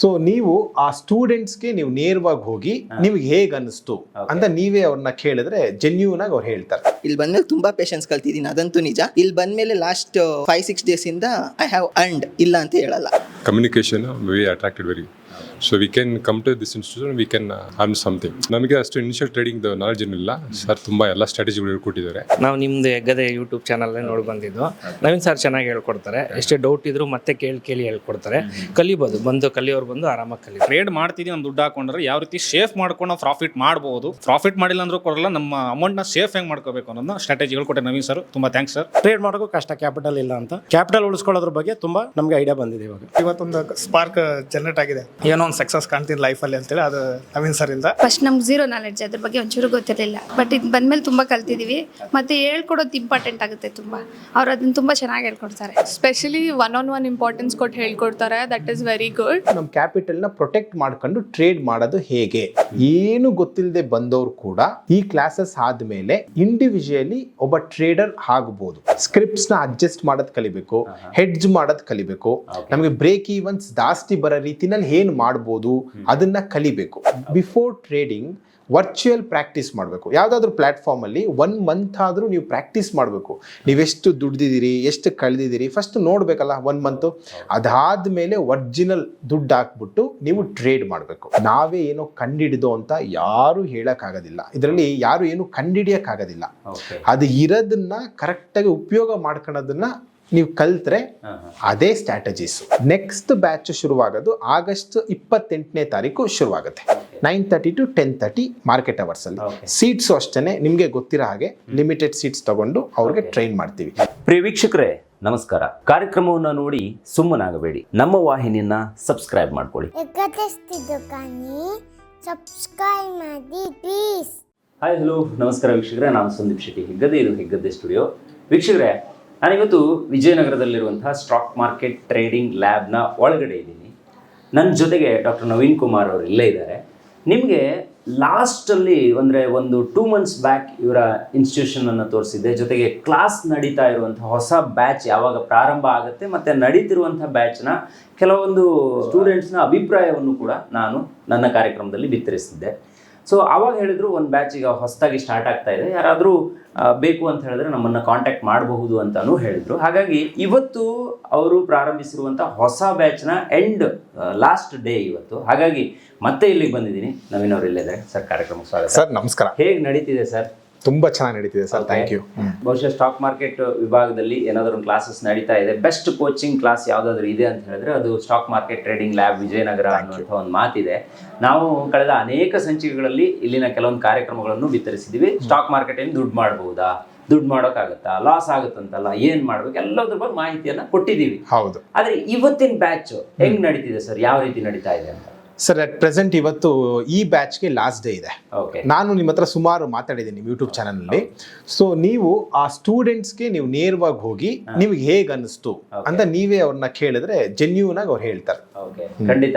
So ನೀವು ಆ ಸ್ಟೂಡೆಂಟ್ಸ್ಗೆ ನೀವು ನೇರವಾಗಿ ಹೋಗಿ ನಿಮ್ಗೆ ಹೇಗೆ ಅನ್ನಿಸ್ತು ಅಂತ ನೀವೇ ಅವ್ರನ್ನ ಕೇಳಿದ್ರೆ ಜೆನ್ಯೂನ್ ಆಗಿ ಅವ್ರು ಹೇಳ್ತಾರೆ. ಇಲ್ಲಿ ಬಂದ್ಮೇಲೆ ತುಂಬಾ ಪೇಷನ್ಸ್ ಕಲ್ತಿದ್ದೀನಿ ಅದಂತೂ ನಿಜ. ಇಲ್ಲಿ ಬಂದ್ಮೇಲೆ ಲಾಸ್ಟ್ ಫೈವ್ ಸಿಕ್ಸ್ ಡೇಸ್ ಇಂದ ಐ ಹ್ಯಾವ್ ಅಂಡ್ ಇಲ್ಲ ಅಂತ ಹೇಳಲ್ಲ. Communication very attracted attracted very we can come to this institution we can earn something ನಮಗೆ ಅಷ್ಟು ಇನಿಷಿಯಲ್ ಟ್ರೇಡಿಂಗ್ ನಾಲೆಜ್ ಏನಿಲ್ಲ. ಸರ್ ತುಂಬ ಎಲ್ಲ ಸ್ಟ್ರಾಟಜಿಗಳು ಹೇಳ್ಕೊಟ್ಟಿದ್ದಾರೆ ನಾವು ನಿಮ್ದು ಹೆಗ್ಗದೆ ಯೂಟ್ಯೂಬ್ ಚಾನಲ್ ನೋಡಿ ಬಂದಿದ್ದು. ನವೀನ್ ಸರ್ ಚೆನ್ನಾಗಿ ಹೇಳ್ಕೊಡ್ತಾರೆ. ಎಷ್ಟೇ ಡೌಟ್ ಇದ್ರು ಮತ್ತೆ ಕೇಳಿ ಕೇಳಿ ಹೇಳ್ಕೊಡ್ತಾರೆ. ಕಲಿಬೋದು. ಬಂದು ಕಲಿಯೋರು ಬಂದು ಆರಾಮಾಗಿ ಕಲಿ ಟ್ರೇಡ್ ಮಾಡ್ತಿದ್ದೀವಿ ಒಂದು ದುಡ್ಡು ಹಾಕೊಂಡ್ರೆ ಯಾವ ರೀತಿ ಸೇಫ್ ಮಾಡ್ಕೊಂಡು ನಾವು ಪ್ರಾಫಿಟ್ ಮಾಡ್ಬೋದು. ಪ್ರಾಫಿಟ್ ಮಾಡಿಲ್ಲ ಅಂದ್ರೂ ಕೊಡಲ್ಲ ನಮ್ಮ ಅಮೌಂಟ್ನ ಸೇಫ್ ಹೆಂಗೆ ಮಾಡ್ಕೋಬೇಕು ಅನ್ನೋದನ್ನ ಸ್ಟ್ರಾಟಜಿ ಹೇಳ್ಕೊಟ್ಟೆ ನವೀನ್ ಸರ್ ತುಂಬ ಥ್ಯಾಂಕ್ಸ್ ಸರ್ ಟ್ರೇಡ್ ಮಾಡೋಕ್ಕೂ ಕಷ್ಟ ಕ್ಯಾಪಿಟಲ್ ಇಲ್ಲ ಅಂತ. ಕ್ಯಾಪಿಟಲ್ ಉಳಿಸ್ಕೊಳ್ಳೋದ್ರ ಬಗ್ಗೆ ತುಂಬಾ ನಮಗೆ ಐಡಿಯಾ ಬಂದಿದೆ ಇವಾಗ. ಇವತ್ತೊಂದು ಸ್ಪಾರ್ಕ್ ಜನರೇಟ್ ಆಗಿದೆ. ಏನೋ ಒಂದು ಸಕ್ಸಸ್ ಕಾಣ್ತೀನಿ ಲೈಫಲ್ಲಿ ಅಂತೇಳಿ ಅದು ನವೀನ್ ಸರ್ ಇಂದ. ಫಸ್ಟ್ ನಮ್ಗೆ ಝೀರೋ ನಾಲೆಡ್ಜ್ ಅದ್ರ ಬಗ್ಗೆ ಒಂಚೂರು ಗೊತ್ತಿರಲಿಲ್ಲ. ಬಟ್ ಇದು ಬಂದ್ಮೇಲೆ ತುಂಬ ಕಲ್ತಿದ್ದೀವಿ ಮತ್ತು ಹೇಳ್ಕೊಡೋದು ಇಂಪಾರ್ಟೆಂಟ್ ಆಗುತ್ತೆ ತುಂಬ. ಅವ್ರು ಅದನ್ನ ತುಂಬ ಚೆನ್ನಾಗಿ ಹೇಳ್ಕೊಡ್ತಾರೆ. Specially one on one importance ಕೊಟ್ಟು ಹೇಳ್ಕೊಡ್ತಾರೆ ದಟ್ ಇಸ್ ವೆರಿ ಗುಡ್ ನಮ್ಮ ಕ್ಯಾಪಿಟಲ್ನ ಪ್ರೊಟೆಕ್ಟ್ ಮಾಡ್ಕೊಂಡು ಟ್ರೇಡ್ ಮಾಡೋದು ಹೇಗೆ? ಏನು ಗೊತ್ತಿಲ್ಲದೆ ಬಂದವರು ಕೂಡ ಈ ಕ್ಲಾಸಸ್ ಆದ್ಮೇಲೆ ಇಂಡಿವಿಜುವಲಿ ಒಬ್ಬ ಟ್ರೇಡರ್ ಆಗಬಹುದು ಸ್ಕ್ರಿಪ್ಟ್ಸ್ನ ಅಡ್ಜಸ್ಟ್ ಮಾಡೋದು ಕಲಿಬೇಕು. ಹೆಡ್ಜ್ ಮಾಡೋದು ಕಲಿಬೇಕು. ನಮಗೆ ಬ್ರೇಕ್ ಈವನ್ಸ್ ಜಾಸ್ತಿ ಬರೋ ರೀತಿನಲ್ಲಿ ಏನು ಮಾಡ್ಬೋದು? ಅದನ್ನ ಕಲಿಬೇಕು. ಬಿಫೋರ್ ಟ್ರೇಡಿಂಗ್ ವರ್ಚುವಲ್ ಪ್ರಾಕ್ಟೀಸ್ ಮಾಡಬೇಕು. ಯಾವುದಾದ್ರೂ ಪ್ಲ್ಯಾಟ್ಫಾರ್ಮಲ್ಲಿ ಒನ್ ಮಂತ್ ಆದರೂ ನೀವು ಪ್ರಾಕ್ಟೀಸ್ ಮಾಡಬೇಕು. ನೀವೆಷ್ಟು ದುಡ್ದಿದ್ದೀರಿ ಎಷ್ಟು ಕಳೆದಿದ್ದೀರಿ ಫಸ್ಟ್ ನೋಡಬೇಕಲ್ಲ ಒನ್ ಮಂತು ಅದಾದಮೇಲೆ ಒರ್ಜಿನಲ್ ದುಡ್ಡು ಹಾಕ್ಬಿಟ್ಟು ನೀವು ಟ್ರೇಡ್ ಮಾಡಬೇಕು. ನಾವೇ ಏನೋ ಕಂಡಿಡಿದು ಅಂತ ಯಾರು ಹೇಳೋಕ್ಕಾಗೋದಿಲ್ಲ. ಇದರಲ್ಲಿ ಯಾರು ಏನು ಕಂಡಿಡಿಯೋಕ್ಕಾಗೋದಿಲ್ಲ. ಅದು ಇರೋದನ್ನ ಕರೆಕ್ಟಾಗಿ ಉಪಯೋಗ ಮಾಡ್ಕೊಳ್ಳೋದನ್ನ ನೀವು ಕಲ್ತ್ರೆ ಅದೇ ಸ್ಟ್ರಾಟಜೀಸ್ ನೆಕ್ಸ್ಟ್ ಬ್ಯಾಚ್ ಶುರುವಾಗೋದು ಆಗಸ್ಟ್ ಇಪ್ಪತ್ತೆಂಟನೇ ತಾರೀಕು ಶುರುವಾಗುತ್ತೆ. Nine thirty to ten thirty market hours ಅಲ್ಲಿ. ಸೀಟ್ಸು ಅಷ್ಟೇ ನಿಮಗೆ ಗೊತ್ತಿರೋ ಹಾಗೆ ಲಿಮಿಟೆಡ್ ಸೀಟ್ಸ್ ತಗೊಂಡು ಅವ್ರಿಗೆ ಟ್ರೈನ್ ಮಾಡ್ತೀವಿ. ಪ್ರಿಯ ವೀಕ್ಷಕರೇ ನಮಸ್ಕಾರ. ಕಾರ್ಯಕ್ರಮವನ್ನು ನೋಡಿ ಸುಮ್ಮನಾಗಬೇಡಿ. ನಮ್ಮ ವಾಹಿನಿಯನ್ನ ಸಬ್ಸ್ಕ್ರೈಬ್ ಮಾಡ್ಕೊಳ್ಳಿ. ಸಬ್ಸ್ಕ್ರೈಬ್ ಮಾಡಿ ಪ್ಲೀಸ್ ಹಾಯ್ ಹಲೋ ನಮಸ್ಕಾರ ವೀಕ್ಷಕರೇ ನಾನು ಸಂದೀಪ್ ಶೆಟ್ಟಿ. ಹೆಗ್ಗದೆ ಇದು ಹೆಗ್ಗದ್ದೆ ಸ್ಟುಡಿಯೋ ವೀಕ್ಷಕರೇ ನಾನಿವತ್ತು ವಿಜಯನಗರದಲ್ಲಿರುವಂತಹ ಸ್ಟಾಕ್ ಮಾರ್ಕೆಟ್ ಟ್ರೇಡಿಂಗ್ ಲ್ಯಾಬ್ನ ಒಳಗಡೆ ಇದ್ದೀನಿ. ನನ್ನ ಜೊತೆಗೆ ಡಾಕ್ಟರ್ ನವೀನ್ ಕುಮಾರ್ ಅವರು ಇಲ್ಲೇ ಇದ್ದಾರೆ. ನಿಮಗೆ ಲಾಸ್ಟಲ್ಲಿ ಅಂದರೆ ಒಂದು ಟೂ ಮಂತ್ಸ್ ಬ್ಯಾಕ್ ಇವರ ಇನ್ಸ್ಟಿಟ್ಯೂಷನನ್ನು ತೋರಿಸಿದ್ದೆ. ಜೊತೆಗೆ ಕ್ಲಾಸ್ ನಡೀತಾ ಇರುವಂಥ ಹೊಸ ಬ್ಯಾಚ್ ಯಾವಾಗ ಪ್ರಾರಂಭ ಆಗುತ್ತೆ ಮತ್ತು ನಡೀತಿರುವಂಥ ಬ್ಯಾಚ್ನ ಕೆಲವೊಂದು ಸ್ಟೂಡೆಂಟ್ಸ್ನ ಅಭಿಪ್ರಾಯವನ್ನು ಕೂಡ ನಾನು ನನ್ನ ಕಾರ್ಯಕ್ರಮದಲ್ಲಿ ಬಿತ್ತರಿಸಿದ್ದೆ. ಸೊ ಆವಾಗ ಹೇಳಿದ್ರು ಒಂದು ಬ್ಯಾಚ್ ಈಗ ಹೊಸದಾಗಿ ಸ್ಟಾರ್ಟ್ ಆಗ್ತಾ ಇದೆ. ಯಾರಾದರೂ ಬೇಕು ಅಂತ ಹೇಳಿದ್ರೆ ನಮ್ಮನ್ನು ಕಾಂಟ್ಯಾಕ್ಟ್ ಮಾಡಬಹುದು ಅಂತಲೂ ಹೇಳಿದ್ರು. ಹಾಗಾಗಿ ಇವತ್ತು ಅವರು ಪ್ರಾರಂಭಿಸಿರುವಂಥ ಹೊಸ ಬ್ಯಾಚ್ನ ಎಂಡ್ ಲಾಸ್ಟ್ ಡೇ ಇವತ್ತು. ಹಾಗಾಗಿ ಮತ್ತೆ ಇಲ್ಲಿಗೆ ಬಂದಿದ್ದೀನಿ. ನವೀನ್ ಅವರು ಇಲ್ಲಿದ್ದಾರೆ. ಸರ್ ಕಾರ್ಯಕ್ರಮಕ್ಕೆ ಸ್ವಾಗತ. ಸರ್ ನಮಸ್ಕಾರ. ಹೇಗೆ ನಡೀತಿದೆ ಸರ್? ತುಂಬಾ ಚೆನ್ನಾಗಿ ನಡೀತಿದೆ ಸರ್. ಥ್ಯಾಂಕ್ ಯು ಬಹುಶಃ ಸ್ಟಾಕ್ ಮಾರ್ಕೆಟ್ ವಿಭಾಗದಲ್ಲಿ ಏನಾದರೂ ಕ್ಲಾಸಸ್ ನಡೀತಾ ಇದೆ. ಬೆಸ್ಟ್ ಕೋಚಿಂಗ್ ಕ್ಲಾಸ್ ಯಾವುದಾದ್ರೂ ಇದೆ ಅಂತ ಹೇಳಿದ್ರೆ ಅದು stock market trading lab Vijayanagar ಅನ್ನುವಂಥ ಒಂದು ಮಾತಿದೆ. ನಾವು ಕಳೆದ ಅನೇಕ ಸಂಚಿಕೆಗಳಲ್ಲಿ ಇಲ್ಲಿನ ಕೆಲವೊಂದು ಕಾರ್ಯಕ್ರಮಗಳನ್ನು ವಿತರಿಸಿದ್ದೀವಿ ಸ್ಟಾಕ್ ಮಾರ್ಕೆಟಲ್ಲಿ ದುಡ್ಡು ಮಾಡಬಹುದಾ ದುಡ್ಡು ಮಾಡೋಕ್ಕಾಗತ್ತಾ? ಲಾಸ್ ಆಗುತ್ತಂತಲ್ಲ? ಏನ್ ಮಾಡ್ಬೇಕು? ಎಲ್ಲದ್ರ ಬಗ್ಗೆ ಮಾಹಿತಿಯನ್ನ ಕೊಟ್ಟಿದ್ದೀವಿ. ಹೌದು. ಆದ್ರೆ ಇವತ್ತಿನ ಬ್ಯಾಚ್ ಹೆಂಗ್ ನಡೀತಿದೆ ಸರ್? ಯಾವ ರೀತಿ ನಡೀತಾ ಇದೆ ಅಂತ? ಸರ್ ಅಟ್ ಪ್ರೆಸೆಂಟ್ ಇವತ್ತು ಈ ಬ್ಯಾಚ್ಗೆ ಲಾಸ್ಟ್ ಡೇ ಇದೆ. ನಾನು ನಿಮ್ಮ ಹತ್ರ ಸುಮಾರು ಮಾತಾಡಿದ್ದೀನಿ ನಿಮ್ಮ ಯೂಟ್ಯೂಬ್ ಚಾನಲ್ನಲ್ಲಿ ಸೊ ನೀವು ಆ ಸ್ಟೂಡೆಂಟ್ಸ್ಗೆ ನೀವು ನೇರವಾಗಿ ಹೋಗಿ ನಿಮ್ಗೆ ಹೇಗೆ ಅನ್ನಿಸ್ತು ಅಂತ ನೀವೇ ಅವ್ರನ್ನ ಕೇಳಿದ್ರೆ ಜೆನ್ಯೂನ್ ಆಗಿ ಅವ್ರು ಹೇಳ್ತಾರೆ. ಓಕೆ ಖಂಡಿತ.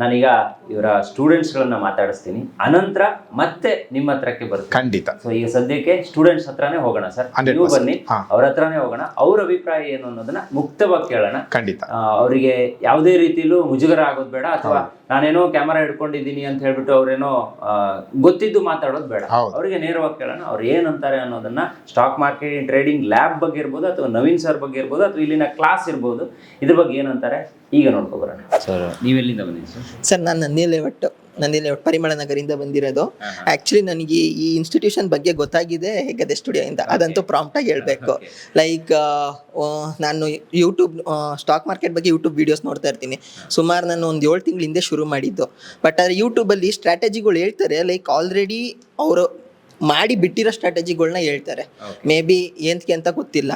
ನಾನೀಗ ಇವರ ಸ್ಟೂಡೆಂಟ್ಸ್ ಗಳನ್ನ ಮಾತಾಡಿಸ್ತೀನಿ. ಅನಂತರ ಮತ್ತೆ ನಿಮ್ಮ ಹತ್ರಕ್ಕೆ ಬರ್ತೀನಿ. ಖಂಡಿತ. ಸೊ ಈಗ ಸದ್ಯಕ್ಕೆ ಸ್ಟೂಡೆಂಟ್ಸ್ ಹತ್ರನೇ ಹೋಗೋಣ ಸರ್. ನೀವು ಬನ್ನಿ. ಅವ್ರ ಹತ್ರನೇ ಹೋಗೋಣ. ಅವ್ರ ಅಭಿಪ್ರಾಯ ಏನು ಅನ್ನೋದನ್ನ ಮುಕ್ತವಾಗಿ ಕೇಳೋಣ. ಖಂಡಿತ. ಅವರಿಗೆ ಯಾವುದೇ ರೀತಿಲೂ ಮುಜುಗರ ಆಗೋದು ಬೇಡ ಅಥವಾ ನಾನೇನೋ ಕ್ಯಾಮರಾ ಹಿಡ್ಕೊಂಡಿದ್ದೀನಿ ಅಂತ ಹೇಳ್ಬಿಟ್ಟು ಅವ್ರೇನೋ ಗೊತ್ತಿದ್ದು ಮಾತಾಡೋದು ಬೇಡ. ಅವರಿಗೆ ನೇರವಾಗಿ ಕೇಳೋಣ. ಅವ್ರು ಏನಂತಾರೆ ಅನ್ನೋದನ್ನ ಸ್ಟಾಕ್ ಮಾರ್ಕೆಟ್ ಟ್ರೇಡಿಂಗ್ ಲ್ಯಾಬ್ ಬಗ್ಗೆ ಇರ್ಬೋದು ಅಥವಾ ನವೀನ್ ಸರ್ ಬಗ್ಗೆ ಇರ್ಬೋದು ಅಥವಾ ಇಲ್ಲಿನ ಕ್ಲಾಸ್ ಇರ್ಬೋದು. ಇದ್ರ ಬಗ್ಗೆ ಏನಂತಾರೆ? ಈಗ ನೋಡ್ಕೊ ಬರೋಣ. ಸರ್ ನೀವೆಲ್ಲಿಂದ ಬಂದಿದ್ದೀರಿ ಸರ್? ಸರ್ ನಾನು ನಂದಿ ಲೇಔಟ್ ನಂದಿ ಲೇಔಟ್ ಪರಿಮಳ ನಗರಿಂದ ಬಂದಿರೋದು. ಆ್ಯಕ್ಚುಲಿ ನನಗೆ ಈ ಇನ್ಸ್ಟಿಟ್ಯೂಷನ್ ಬಗ್ಗೆ ಗೊತ್ತಾಗಿದೆ ಹೇಗದೆ ಸ್ಟುಡಿಯೋಯಿಂದ ಅದಂತೂ ಪ್ರಾಂಪ್ಟಾಗಿ ಹೇಳಬೇಕು. ಲೈಕ್ ನಾನು ಯೂಟ್ಯೂಬ್ ಸ್ಟಾಕ್ ಮಾರ್ಕೆಟ್ ಬಗ್ಗೆ ಯೂಟ್ಯೂಬ್ ವೀಡಿಯೋಸ್ ನೋಡ್ತಾ ಇರ್ತೀನಿ. ಸುಮಾರು ನಾನು ಒಂದು ಏಳು ತಿಂಗಳ ಹಿಂದೆ ಶುರು ಮಾಡಿದ್ದು. ಬಟ್ ಆದರೆ ಯೂಟ್ಯೂಬಲ್ಲಿ ಸ್ಟ್ರಾಟಜಿಗಳು ಹೇಳ್ತಾರೆ ಲೈಕ್ ಆಲ್ರೆಡಿ ಅವರು ಮಾಡಿ ಬಿಟ್ಟಿರೋ ಸ್ಟ್ರಾಟಜಿಗಳನ್ನ ಹೇಳ್ತಾರೆ. ಮೇ ಬಿ ಏನಕ್ಕೆ ಅಂತ ಗೊತ್ತಿಲ್ಲ.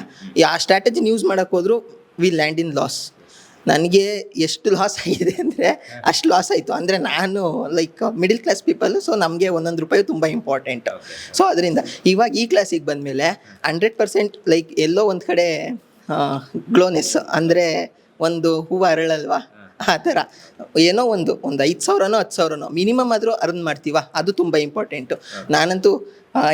ಆ ಸ್ಟ್ರಾಟಜಿನ ಯೂಸ್ ಮಾಡೋಕ್ಕೋದ್ರು ವಿ ಲ್ಯಾಂಡ್ ಇನ್ ಲಾಸ್ ನನಗೆ ಎಷ್ಟು ಲಾಸ್ ಆಗಿದೆ ಅಂದರೆ ಅಷ್ಟು ಲಾಸ್ ಆಯಿತು. ಅಂದರೆ ನಾನು like middle class people so ನಮಗೆ ಒಂದೊಂದು ರೂಪಾಯಿ ತುಂಬ ಇಂಪಾರ್ಟೆಂಟ್ ಸೊ ಅದರಿಂದ ಇವಾಗ ಈ ಕ್ಲಾಸಿಗೆ ಬಂದಮೇಲೆ ಹಂಡ್ರೆಡ್ ಪರ್ಸೆಂಟ್ ಲೈಕ್ ಎಲ್ಲೋ ಒಂದು ಕಡೆ ಗ್ಲೋನೆಸ್ ಅಂದರೆ ಒಂದು ಹೂವು ಅರಳಲ್ವಾ? ಆ ಥರ. ಏನೋ ಒಂದು ಒಂದು ಐದು ಸಾವಿರನೋ ಹತ್ತು ಸಾವಿರನೋ ಮಿನಿಮಮ್ ಆದರೂ ಅರ್ನ್ ಮಾಡ್ತೀವ? ಅದು ತುಂಬ ಇಂಪಾರ್ಟೆಂಟು ನಾನಂತೂ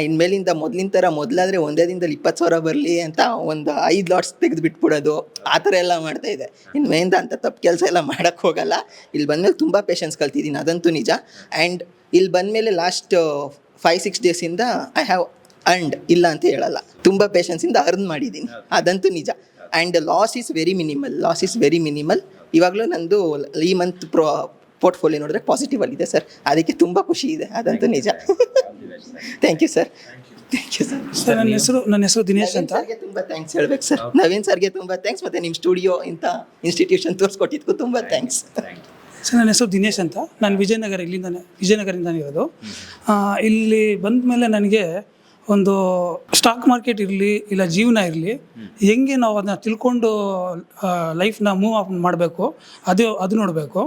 ಇನ್ಮೇಲಿಂದ ಮೊದಲಿನ ಥರ ಮೊದಲಾದರೆ ಒಂದೇ ದಿನದಲ್ಲಿ ಇಪ್ಪತ್ತು ಸಾವಿರ ಬರಲಿ ಅಂತ ಒಂದು ಐದು ಲಾಟ್ಸ್ ತೆಗೆದು ಬಿಟ್ಬಿಡೋದು ಆ ಥರ ಎಲ್ಲ ಮಾಡ್ತಾ ಇದೆ ಇನ್ಮೇಲಿಂದ ಅಂತ ತಪ್ಪು ಕೆಲಸ ಎಲ್ಲ ಮಾಡೋಕ್ಕೆ ಹೋಗಲ್ಲ. ಇಲ್ಲಿ ಬಂದಮೇಲೆ ತುಂಬ ಪೇಷನ್ಸ್ ಕಲ್ತಿದ್ದೀನಿ. ಅದಂತೂ ನಿಜ. ಆ್ಯಂಡ್ ಇಲ್ಲಿ ಬಂದಮೇಲೆ ಲಾಸ್ಟ್ ಫೈವ್ ಸಿಕ್ಸ್ ಡೇಸಿಂದ ಐ ಹ್ಯಾವ್ ಅಂಡ್ ಇಲ್ಲ ಅಂತ ಹೇಳಲ್ಲ. ತುಂಬ ಪೇಷನ್ಸಿಂದ ಅರ್ನ್ ಮಾಡಿದ್ದೀನಿ. ಅದಂತೂ ನಿಜ. And loss is very minimal loss is very minimal ಇವಾಗಲೂ ನಂದು ಈ ಮಂತ್ ಪ್ರೋ ಪೋರ್ಟ್ಫೋಲಿಯೋ ನೋಡಿದ್ರೆ ಪಾಸಿಟಿವ್ ಅಲ್ಲಿದೆ ಸರ್ ಅದಕ್ಕೆ ತುಂಬ ಖುಷಿ ಇದೆ. ಅದಂತೂ ನಿಜ. Thank you sir thank you sir sir ನನ್ನ ಹೆಸರು ನನ್ನ ಹೆಸರು ದಿನೇಶ್ ಅಂತ. ಸರ್ಗೆ ತುಂಬ ಥ್ಯಾಂಕ್ಸ್ ಹೇಳ್ಬೇಕು ಸರ್ ನವೀನ್ ಸರ್ಗೆ ತುಂಬ ಥ್ಯಾಂಕ್ಸ್ ಮತ್ತೆ ನಿಮ್ಮ ಸ್ಟುಡಿಯೋ ಇಂಥ ಇನ್ಸ್ಟಿಟ್ಯೂಷನ್ ತೋರಿಸ್ಕೊಟ್ಟಿದ್ದಕ್ಕೂ ತುಂಬ ಥ್ಯಾಂಕ್ಸ್ ಸರ್ ನನ್ನ ಹೆಸರು ದಿನೇಶ್ ಅಂತ. ನಾನು ವಿಜಯನಗರ ಇಲ್ಲಿಂದಾನೆ ವಿಜಯನಗರದಿಂದ ಇರೋದು ಇಲ್ಲಿ ಬಂದ ಮೇಲೆ ನನಗೆ ಒಂದು ಸ್ಟಾಕ್ ಮಾರ್ಕೆಟ್ ಇರಲಿ ಇಲ್ಲ ಜೀವನ ಇರಲಿ, ಹೆಂಗೆ ನಾವು ಅದನ್ನ ತಿಳ್ಕೊಂಡು ಲೈಫ್ನ ಮೂವ್ ಅಪ್ ಮಾಡಬೇಕು, ಅದು ಅದು ನೋಡಬೇಕು.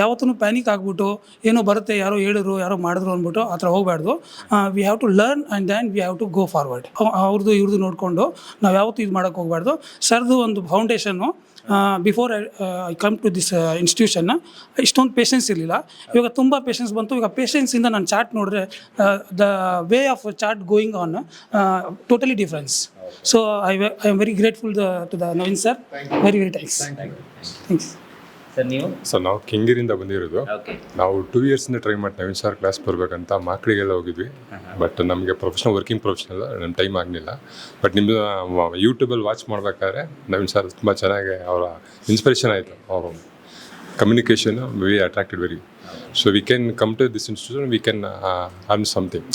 ಯಾವತ್ತೂ ಪ್ಯಾನಿಕ್ ಆಗಿಬಿಟ್ಟು, ಏನೋ ಬರುತ್ತೆ, ಯಾರೋ ಹೇಳಿದ್ರು, ಯಾರೋ ಮಾಡಿದ್ರು ಅಂದ್ಬಿಟ್ಟು ಆ ಥರ ಹೋಗಬಾರ್ದು we have to learn and then we have to go forward ಅವ್ರದ್ದು ಇವ್ರದ್ದು ನೋಡಿಕೊಂಡು, ನಾವು ಯಾವತ್ತೂ ಇದು ಮಾಡೋಕ್ಕೆ ಹೋಗಬಾರ್ದು ಸರ್ದು ಒಂದು foundation before I come to this ಇನ್ಸ್ಟಿಟ್ಯೂಷನ್ನ ಇಷ್ಟೊಂದು ಪೇಷನ್ಸ್ ಇರಲಿಲ್ಲ. ಇವಾಗ ತುಂಬ ಪೇಷನ್ಸ್ ಬಂತು. ಈಗ ಪೇಷನ್ಸಿಂದ ನಾನು ಚಾರ್ಟ್ ನೋಡಿದ್ರೆ the way of chart going on totally difference so I I am very grateful to the Naveen sir very very thanks thanks sir ನೀವು? Sir ನಾವು ಕೆಂಗೇರಿಂದ ಬಂದಿರೋದು. ಓಕೆ. ನಾವು ಟೂ ಇಂದ ಟ್ರೈ ಮಾಡಿ ನವೀನ್ ಸರ್ ಕ್ಲಾಸ್ ಬರ್ಬೇಕಂತ ಮಕ್ಕಳಿಗೆಲ್ಲ ಹೋಗಿದ್ವಿ. ಬಟ್ ನಮಗೆ ಪ್ರೊಫೆಷನಲ್ ವರ್ಕಿಂಗ್ ಪ್ರೊಫೆಷನಲ್ ನಮ್ಮ ಟೈಮ್ ಆಗಲಿಲ್ಲ. ಬಟ್ ನಿಮ್ಮದು ಯೂಟ್ಯೂಬಲ್ಲಿ ವಾಚ್ ಮಾಡಬೇಕಾದ್ರೆ ನವೀನ್ ಸರ್ ತುಂಬ ಚೆನ್ನಾಗಿ ಅವರ ಇನ್ಸ್ಪಿರೇಷನ್ ಆಯಿತು. ಅವರು communication we attracted very so we can come to this institution we can earn something